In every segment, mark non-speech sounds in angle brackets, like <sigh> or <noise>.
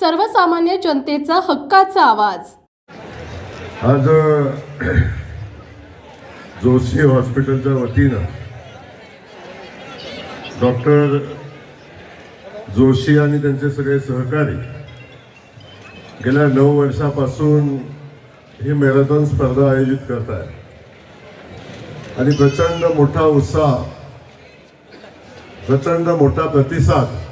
सर्वसामान्य जनतेचा हक्काचा आवाज. आज <clears throat> जोशी हॉस्पिटलच्या वतीनं डॉक्टर जोशी आणि त्यांचे सगळे सहकारी गेल्या नऊ वर्षापासून ही मॅरेथॉन स्पर्धा आयोजित करत आहे आणि प्रचंड मोठा उत्साह प्रचंड मोठा प्रतिसाद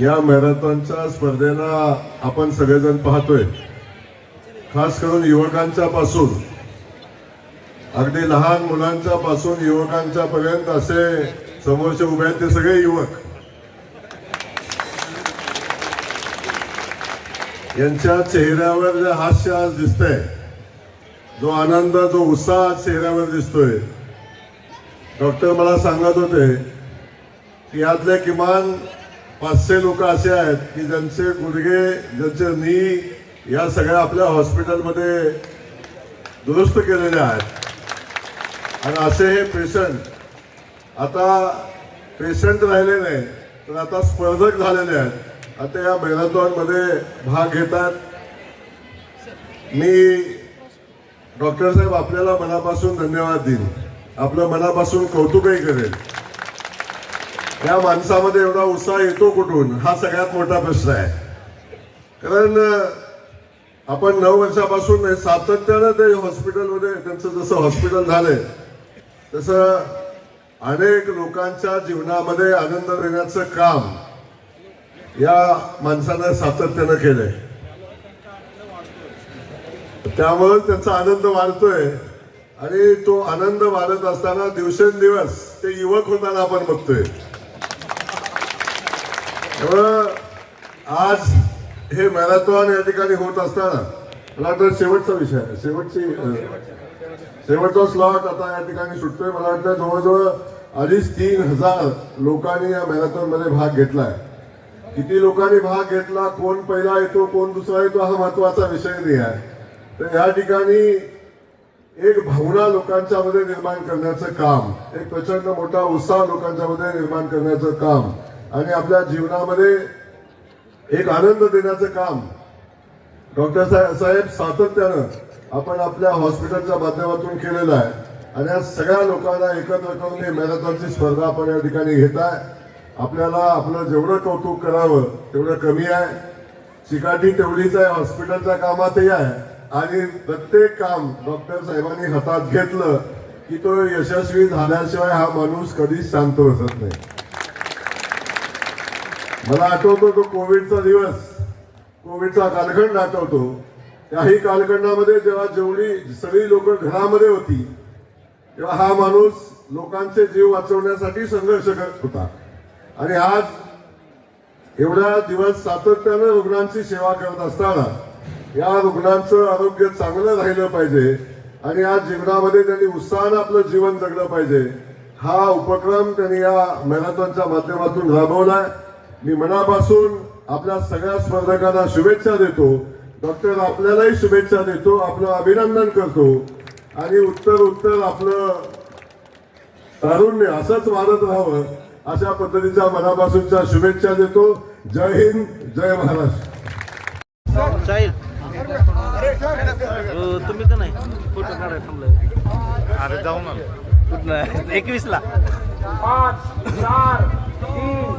या मॅरेथॉनच्या स्पर्धेला आपण सगळेजण पाहतोय. खास करून युवकांच्या पासून अगदी लहान मुलांच्या पासून युवकांच्या पर्यंत असे समोरचे उभे आहेत ते सगळे युवक. यांच्या चेहऱ्यावर जे हास्य आज दिसतंय जो आनंद जो उत्साह आज चेहऱ्यावर दिसतोय. डॉक्टर मला सांगत होते की यातले किमान पाचशे लोक असे आहेत की ज्यांचे गुडघे ज्यांचे नी या सगळ्या आपल्या हॉस्पिटलमध्ये दुरुस्त केलेले आहेत. आणि असे हे पेशंट आता पेशंट राहिले नाही तर आता स्पर्धक झालेले आहेत. आता या मॅरेथॉनमध्ये भाग घेतात. मी डॉक्टर साहेब आपल्याला मनापासून धन्यवाद देईन. आपलं मनापासून कौतुकही करेल या माणसामध्ये एवढा उत्साह येतो कुठून? हा सगळ्यात मोठा प्रश्न आहे. कारण आपण नऊ वर्षापासून सातत्यानं ते हॉस्पिटलमध्ये त्यांचं जसं हॉस्पिटल झालंय तसं अनेक लोकांच्या जीवनामध्ये आनंद देण्याचं काम या माणसानं सातत्यानं केलंय. त्यामुळे त्यांचा आनंद वाढतोय आणि तो आनंद वाढत असताना दिवसेंदिवस ते युवक होताना आपण बघतोय. आज हे मॅरेथॉन या ठिकाणी होत असताना मला वाटतं शेवटचा विषय आहे. शेवटची शेवटचा स्लॉट आता या ठिकाणी सुटतोय. मला वाटतं जवळजवळ अडीच तीन हजार लोकांनी या मॅरेथॉनमध्ये भाग घेतलाय किती लोकांनी भाग घेतला कोण पहिला येतो कोण दुसरा येतो हा महत्त्वाचा विषय नाही आहे. तर या ठिकाणी एक भावना लोकांच्या मध्ये निर्माण करण्याचं काम एक प्रचंड मोठा उत्साह लोकांच्या मध्ये निर्माण करण्याचं काम आणि आपल्या जीवनामध्ये एक आनंद देण्याचं काम डॉक्टर साहेब सातत्यानं आपण आपल्या हॉस्पिटलच्या माध्यमातून केलेलं आहे. आणि या सगळ्या लोकांना एकत्र करून ही मॅरेथॉनची स्पर्धा आपण या ठिकाणी घेत आहे. आपल्याला आपलं जेवढं कौतुक करावं तेवढं कमी आहे. चिकाटी तेवढीच आहे हॉस्पिटलच्या कामातही आहे. आणि प्रत्येक काम डॉक्टर साहेबांनी हातात घेतलं की तो यशस्वी झाल्याशिवाय हा माणूस कधीच शांत बसत नाही. मला आठवतो तो कोविडचा दिवस. कोविडचा कालखंड आठवतो. त्याही कालखंडामध्ये जेव्हा जेवढी सगळी लोक घरामध्ये होती तेव्हा हा माणूस लोकांचे जीव वाचवण्यासाठी संघर्ष करत होता. आणि आज एवढा दिवस सातत्यानं रुग्णांची सेवा करत असताना या रुग्णांचं आरोग्य चांगलं राहिलं पाहिजे आणि या जीवनामध्ये त्यांनी उत्साहानं आपलं जीवन जगलं पाहिजे. हा उपक्रम त्यांनी या मॅरेथॉनच्या माध्यमातून राबवलाय मी मनापासून आपल्या सगळ्या स्पर्धकांना शुभेच्छा देतो. डॉक्टर आपल्यालाही शुभेच्छा देतो. आपलं अभिनंदन करतो. आणि उत्तर उत्तर आपलं तारुण्य असंच वाढत राहावं अशा पद्धतीच्या मनापासूनच्या शुभेच्छा देतो. जय हिंद जय महाराष्ट्र. साहिल तुम्ही तर नाही. फोटो काढायला थांबलाय. अरे जाऊ ना. एकवीस ला पाच चार तीन